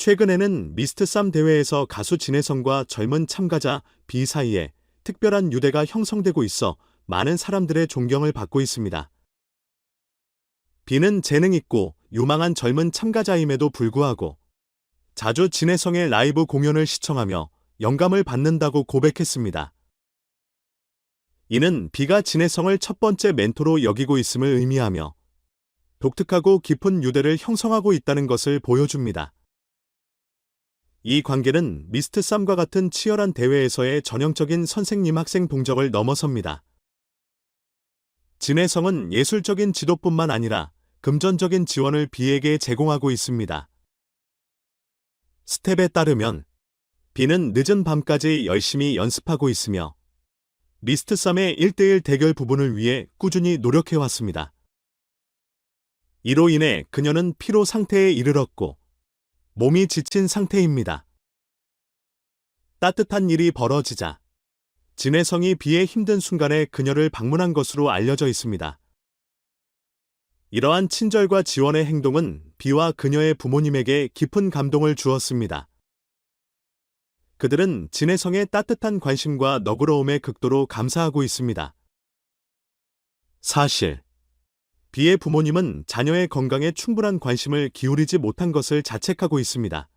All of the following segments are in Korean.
최근에는 미스트쌈 대회에서 가수 진혜성과 젊은 참가자 비 사이에 특별한 유대가 형성되고 있어 많은 사람들의 존경을 받고 있습니다. 비는 재능 있고 유망한 젊은 참가자임에도 불구하고 자주 진혜성의 라이브 공연을 시청하며 영감을 받는다고 고백했습니다. 이는 비가 진혜성을 첫 번째 멘토로 여기고 있음을 의미하며 독특하고 깊은 유대를 형성하고 있다는 것을 보여줍니다. 이 관계는 미스트 쌈과 같은 치열한 대회에서의 전형적인 선생님 학생 동정을 넘어섭니다. 진혜성은 예술적인 지도뿐만 아니라 금전적인 지원을 비에게 제공하고 있습니다. 스텝에 따르면 비는 늦은 밤까지 열심히 연습하고 있으며 리스트 쌈의 1대1 대결 부분을 위해 꾸준히 노력해왔습니다. 이로 인해 그녀는 피로 상태에 이르렀고 몸이 지친 상태입니다. 따뜻한 일이 벌어지자 진혜성이 비의 힘든 순간에 그녀를 방문한 것으로 알려져 있습니다. 이러한 친절과 지원의 행동은 비와 그녀의 부모님에게 깊은 감동을 주었습니다. 그들은 진혜성의 따뜻한 관심과 너그러움에 극도로 감사하고 있습니다. 사실, 비의 부모님은 자녀의 건강에 충분한 관심을 기울이지 못한 것을 자책하고 있습니다.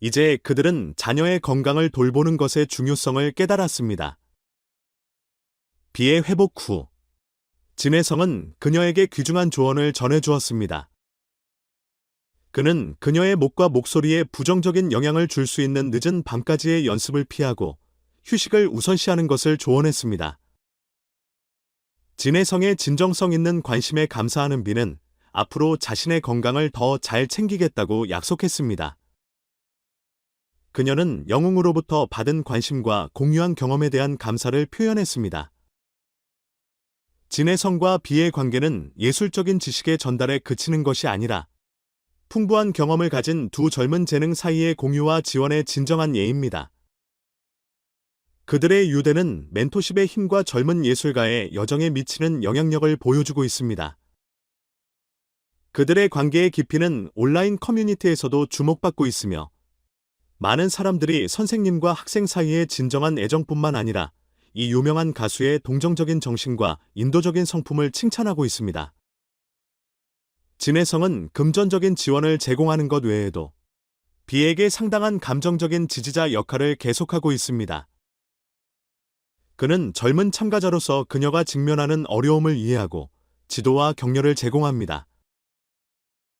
이제 그들은 자녀의 건강을 돌보는 것의 중요성을 깨달았습니다. 비의 회복 후, 진혜성은 그녀에게 귀중한 조언을 전해주었습니다. 그는 그녀의 목과 목소리에 부정적인 영향을 줄 수 있는 늦은 밤까지의 연습을 피하고 휴식을 우선시하는 것을 조언했습니다. 진혜성의 진정성 있는 관심에 감사하는 비는 앞으로 자신의 건강을 더 잘 챙기겠다고 약속했습니다. 그녀는 영웅으로부터 받은 관심과 공유한 경험에 대한 감사를 표현했습니다. 진혜성과 비의 관계는 예술적인 지식의 전달에 그치는 것이 아니라 풍부한 경험을 가진 두 젊은 재능 사이의 공유와 지원의 진정한 예입니다. 그들의 유대는 멘토십의 힘과 젊은 예술가의 여정에 미치는 영향력을 보여주고 있습니다. 그들의 관계의 깊이는 온라인 커뮤니티에서도 주목받고 있으며 많은 사람들이 선생님과 학생 사이의 진정한 애정뿐만 아니라 이 유명한 가수의 동정적인 정신과 인도적인 성품을 칭찬하고 있습니다. 진혜성은 금전적인 지원을 제공하는 것 외에도 비에게 상당한 감정적인 지지자 역할을 계속하고 있습니다. 그는 젊은 참가자로서 그녀가 직면하는 어려움을 이해하고 지도와 격려를 제공합니다.